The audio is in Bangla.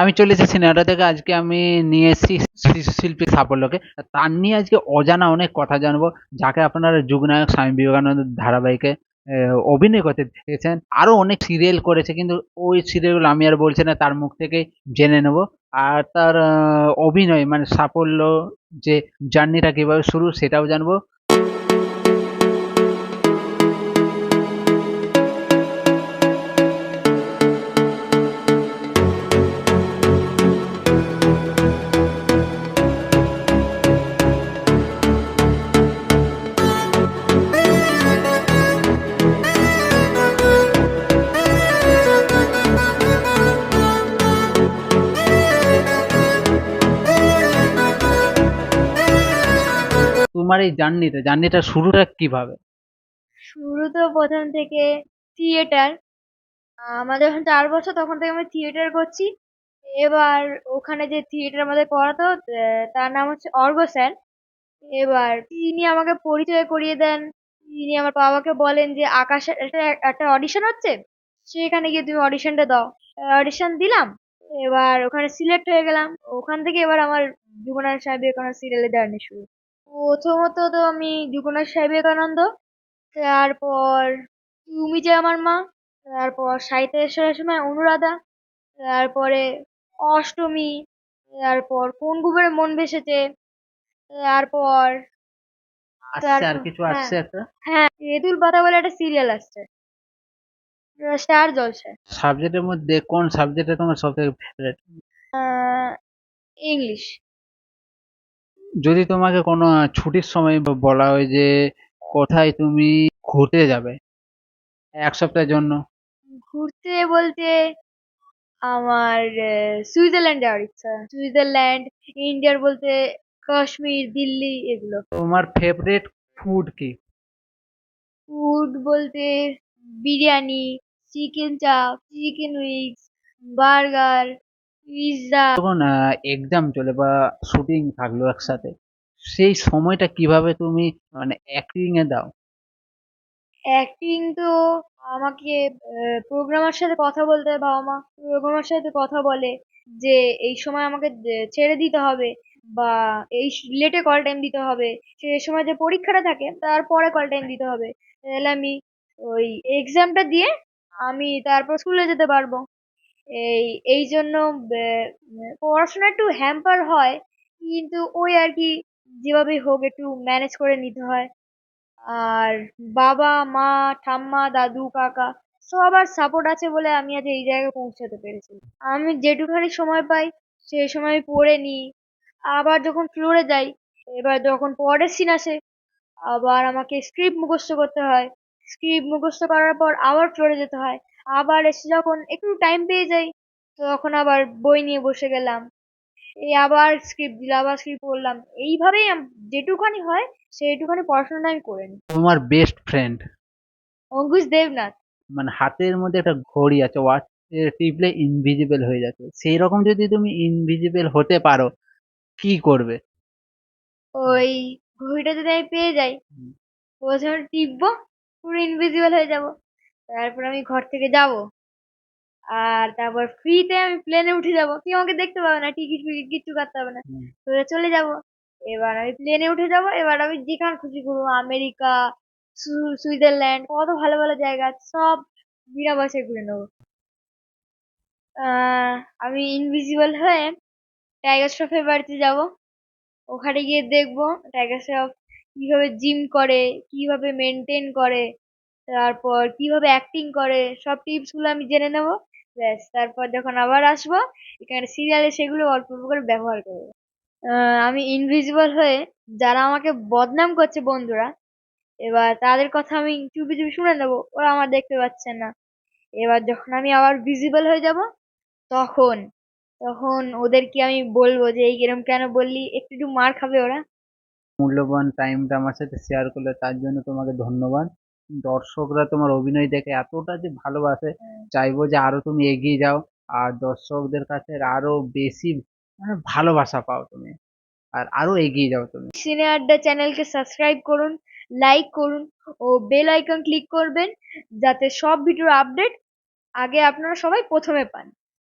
আমি চলে এসেছি সিনেমাটা থেকে আজকে আমি নিয়ে এসেছি শিল্পী সাফল্যকে। তার নিয়ে আজকে অজানা অনেক কথা জানব, যাকে আপনারা যুগনায়ক স্বামী বিবেকানন্দ ধারাবাহিকে অভিনয় করতে দেখেছেন। আরও অনেক সিরিয়াল করেছে, কিন্তু ওই সিরিয়ালগুলো আমি আর বলছি না, তার মুখ থেকে জেনে নেব। আর তার অভিনয় মানে সাফল্য যে জার্নিটা কীভাবে শুরু সেটাও জানব। তোমার এই জার্নিটা জার্নিটা শুরুটা কীভাবে? শুরু তো প্রথম থেকে থিয়েটার আমাদের যখন চার বছর, তখন থেকে আমি থিয়েটার করছি। এবার ওখানে যে থিয়েটার আমাদের পড়াতো তার নাম হচ্ছে অর্ঘ স্যার। এবার তিনি আমাকে পরিচয় করিয়ে দেন। তিনি আমার বাবাকে বলেন যে আকাশের একটা একটা অডিশন হচ্ছে। সেখানে গিয়ে তুমি অডিশনটা দাও। অডিশন দিলাম। এবার ওখানে সিলেক্ট হয়ে গেলাম। ওখান থেকে এবার আমার যুবনাথ সাহেব বিবেকানন্দ সিরিয়ালের জার্নি শুরু। প্রথমত তো আমি যুগনাথ সাহেব বিবেকানন্দ তারপর তুমি যে আমার মা তারপর সাহিত্যেশ্বরের সময় অনুরাধা তারপরে অষ্টমী তারপর কোন গুবের মন ভেসেছে তারপর আর কিছু হ্যাঁ। আসছে একটা হ্যাঁ তেঁতুল পাতা বলে একটা সিরিয়াল আসছে। স্টার জলসে। সাবজেক্টের মধ্যে কোন সাবজেক্টে তোমার সব থেকে ফেভারিট ইংলিশ যদি তোমাকে কোনো ছুটির সময় ব- বলা হয় যে কোথায় তুমি ঘুরতে যাবে এক সপ্তাহের জন্য? ঘুরতে বলতে আমার আহ, সুইজারল্যান্ড যাওয়ার ইচ্ছা। সুইজারল্যান্ড ইন্ডিয়ার বলতে কাশ্মীর দিল্লি এগুলো। তোমার ফেভারিট ফুড কি? ফুড বলতে biryani chicken chaap chicken wings burger যখন এক্সাম চলে বা শুটিং থাকল একসাথে সেই সময়টা কীভাবে তুমি মানে অ্যাক্টিং এ দাও? অ্যাক্টিং তো আমাকে প্রোগ্রামার সাথে কথা বলতে হয় বাবা মা প্রোগ্রামার সাথে কথা বলে যে এই সময় আমাকে ছেড়ে দিতে হবে বা এই লেটে কল টাইম দিতে হবে। সে সময় যে পরীক্ষাটা থাকে তারপরে কল টাইম দিতে হবে। তাহলে আমি ওই এক্সামটা দিয়ে আমি তারপর স্কুলে যেতে পারব। এই এই জন্য পড়াশোনা একটু হ্যাম্পার হয়, কিন্তু ওই আর কি যেভাবেই হোক একটু ম্যানেজ করে নিতে হয়। আর বাবা, মা, ঠাম্মা, দাদু, কাকা সবার সাপোর্ট আছে বলে আমি আজ এই জায়গায় পৌঁছাতে পেরেছি। আমি যেটুখানি সময় পাই, সেই সময় আমি পড়ে নিই। আবার যখন ফ্লোরে যাই, এবার যখন পরের সিন আসে, আবার আমাকে স্ক্রিপ্ট মুখস্থ করতে হয়। স্ক্রিপ্ট মুখস্থ করার পর আবার ফ্লোরে যেতে হয়। আবার এসে যখন একটু টাইম পেয়ে যাই তখন আবার বই নিয়ে বসে গেলাম। এই আবার স্ক্রিপ্ট দিলাম আবার স্ক্রিপ্ট পড়লাম এইভাবেই যেটুখানি হয় সেইটুখানি পড়াশোনাটা আমি করে নিই। তোমার বেস্ট ফ্রেন্ড অঙ্কুশ দেবনাথ। মানে হাতের মধ্যে একটা ঘড়ি আছে ওয়াচ টিপলে ইনভিজিবল হয়ে যাচ্ছে। সেই রকম যদি তুমি ইনভিজিবল হতে পারো কি করবে? ওই ঘড়িটা যদি আমি পেয়ে যাই। প্রথমে টিপবো পুরো ইনভিজিবল হয়ে যাব। তারপর আমি ঘর থেকে যাব। আর তারপর ফ্রিতে আমি প্লেনে উঠে যাব। কেউ আমাকে দেখতে পাবে না টিকিট ফিকিট কিচ্ছু কাটতে হবে না। তো চলে যাব। এবার আমি প্লেনে উঠে যাব। এবার আমি যেখানে খুশি ঘুরবো আমেরিকা সুইজারল্যান্ড কত ভালো ভালো জায়গা আছে সব বিনা পয়সায় ঘুরে নেব। আমি ইনভিজিবল হয়ে টাইগার শ্রফের বাড়িতে যাব। ওখানে গিয়ে দেখব টাইগার শ্রফ কীভাবে জিম করে কীভাবে মেনটেন করে। তারপর কীভাবে অ্যাক্টিং করে, সব টিপসগুলো আমি জেনে নেব। ব্যাস, তারপর যখন আবার আসব, এখানে সিরিয়ালে সেগুলো অল্প অল্প করে ব্যবহার করব। আমি ইনভিজিবল হয়ে যারা আমাকে বদনাম করছে বন্ধুরা, এবার তাদের কথা আমি চুপি চুপি শুনে নেব, ওরা আমার দেখতে পাচ্ছে না। এবার যখন আমি আবার ভিজিবল হয়ে যাব, তখন তখন ওদেরকে আমি বলব যে, এই এরম কেন বললি? একটু একটু মার খাবে ওরা। মূল্যবান টাইমটা আমার সাথে শেয়ার করলে তার জন্য তোমাকে ধন্যবাদ। দর্শকরা তোমার অভিনয় দেখে এতটা যে ভালোবাসে চাইব যে আরও তুমি এগিয়ে যাও। আর দর্শকদের কাছে আরও বেশি মানে ভালোবাসা পাও তুমি। আর আরও এগিয়ে যাও তুমি। সিনে আড্ডা চ্যানেলকে সাবস্ক্রাইব করুন লাইক করুন ও বেল আইকন ক্লিক করবেন যাতে সব ভিডিওর আপডেট আগে আপনারা সবাই প্রথমে পান।